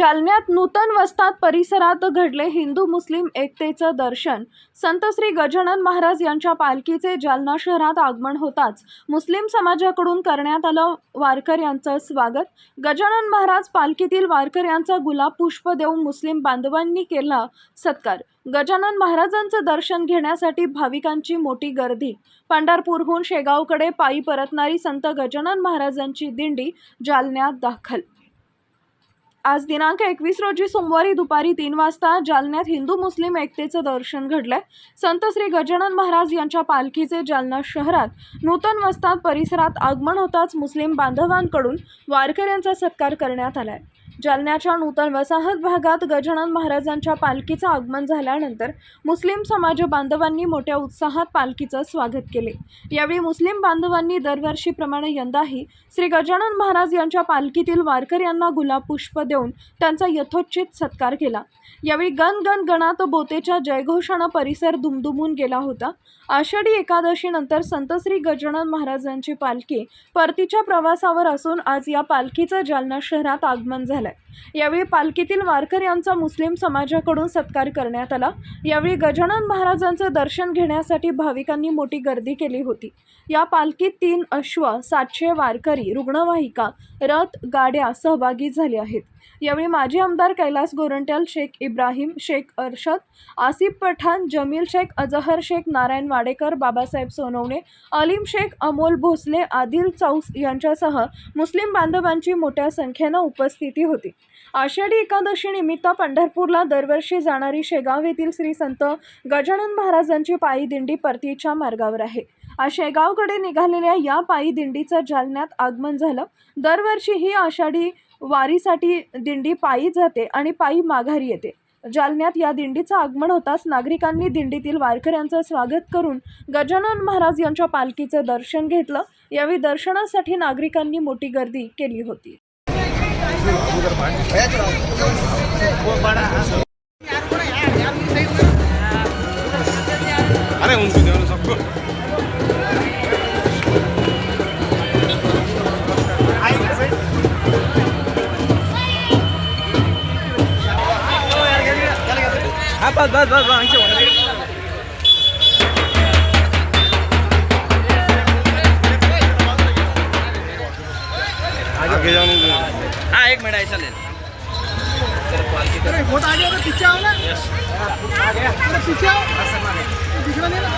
जालन्यात नूतन वस्तात परिसरात घडले हिंदू मुस्लिम एकतेचं दर्शन. संत श्री गजानन महाराज यांच्या पालखीचे जालना शहरात आगमन होताच मुस्लिम समाजाकडून करण्यात आलं वारकर यांचं स्वागत. गजानन महाराज पालखीतील वारकर यांचा गुलाब पुष्प देऊन मुस्लिम बांधवांनी केला सत्कार. गजानन महाराजांचं दर्शन घेण्यासाठी भाविकांची मोठी गर्दी. पंढरपूरहून शेगावकडे पायी परतणारी संत गजानन महाराजांची दिंडी जालन्यात दाखल आज दिनांक एकवीस रोजी सोमवारी दुपारी तीन वाजता जालन्यात हिंदू मुस्लिम एकतेचं दर्शन घडलंय. संत श्री गजानन महाराज यांच्या पालखीचे जालना शहरात नूतन वस्तात परिसरात आगमन होताच मुस्लिम बांधवांकडून वारकऱ्यांचा सत्कार करण्यात आलाय. जालन्याच्या नूतन वसाहत भागात गजानन महाराजांच्या पालखीचं आगमन झाल्यानंतर मुस्लिम समाज बांधवांनी मोठ्या उत्साहात पालखीचं स्वागत केले. यावेळी मुस्लिम बांधवांनी दरवर्षीप्रमाणे यंदाही श्री गजानन महाराज यांच्या पालखीतील वारकऱ्यांना गुलाब पुष्प देऊन त्यांचा यथोचित सत्कार केला. यावेळी गण गण गणात बोतेच्या जयघोषानं परिसर दुमदुमून गेला होता. आषाढी एकादशीनंतर संत श्री गजानन महाराजांची पालखी परतीच्या प्रवासावर असून आज या पालखीचं जालना शहरात आगमन आहे. यावेळी पालखीतील वारकऱ्यांचा मुस्लिम समाजाकडून सत्कार करण्यात आला. यावेळी गजानन महाराजांचं दर्शन घेण्यासाठी भाविकांनी मोठी गर्दी केली होती. या पालखीत तीन अश्व सातशे वारकरी रुग्णवाहिका रथ गाड्या सहभागी झाले आहेत. यावेळी माजी आमदार कैलास गोरंट्याल शेख इब्राहिम शेख अरशद आसिफ पठाण जमील शेख अजहर शेख नारायण वाडेकर बाबासाहेब सोनवणे अलीम शेख अमोल भोसले आदिल चौस यांच्यासह मुस्लिम बांधवांची मोठ्या संख्येनं उपस्थिती होती. आषाढी एकादशी निमित्त पंढरपूरला दरवर्षी जाणारी शेगाव येथील श्री संत गजानन महाराजांची पायी दिंडी परतीच्या मार्गावर आहे. शेगावकडे निघालेल्या या पायी दिंडीचं जालन्यात आगमन झालं. दरवर्षी ही आषाढी वारीसाठी दिंडी पायी जाते आणि पायी माघारी येते. जालन्यात या दिंडीचं आगमन होताच नागरिकांनी दिंडीतील वारकऱ्यांचं स्वागत करून गजानन महाराज यांच्या पालखीचं दर्शन घेतलं. यावेळी दर्शनासाठी नागरिकांनी मोठी गर्दी केली होती. अरे उनको दो ना सबको हाँ बस बस बस एक मिनट ऐसा ले बहुत आगे हो पीछे आओ ना। पीछे आओ पीछे ले ना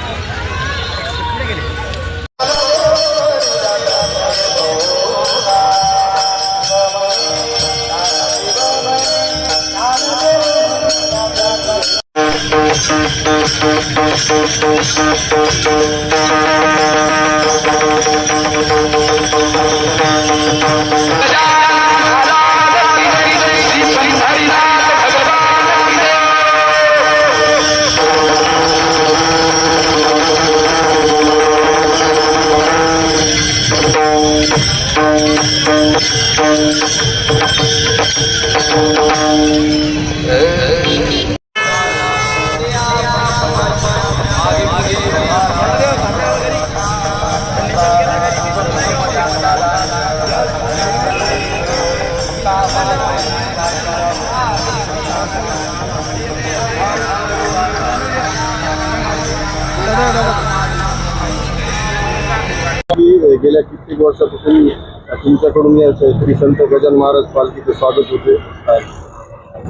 गेल्या कित्येक वर्षापासून तुमच्याकडून श्री संत गजान महाराज पालखीचं स्वागत होते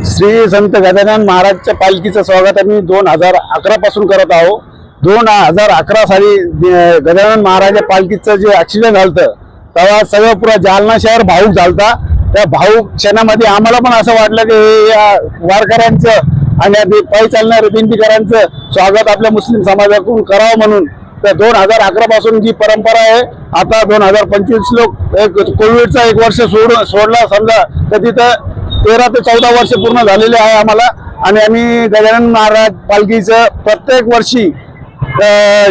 श्री संत गजानन महाराजच्या पालखीचं स्वागत आम्ही दोन हजार अकरा पासून करत आहोत. दोन हजार अकरा साली गजानन महाराजच्या पालखीचं जे ऍक्सिडेंट झालं तेव्हा सगळं पुरा जालना शहर भाऊक झालता. त्या भाऊक क्षणामध्ये आम्हाला पण असं वाटलं की हे या वारकऱ्यांचं आणि पायी चालणाऱ्या दिंडीकरांचं स्वागत आपल्या मुस्लिम समाजाकडून करावं म्हणून तर दोन हजार अकरा पासून जी परंपरा आहे आता दोन हजार पंचवीस लोक एक कोविडचा एक वर्ष सोड सोडला समजा. तर तिथं तेरा ते चौदा वर्ष पूर्ण झालेले आहे आम्हाला. आणि आम्ही गजानन महाराज पालखीचं प्रत्येक वर्षी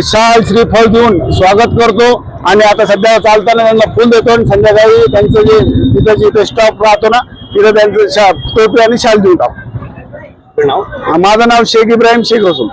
शाल श्रीफळ देऊन स्वागत करतो. आणि आता सध्या चालताना त्यांना फुल देतो आणि संध्याकाळी त्यांचं जे तिथं जिथे स्टॉप राहतो ना तिथं त्यांचं शा टोपी आणि शाल देऊन टाकतो. माझं नाव शेख इब्राहिम शेख रसूल.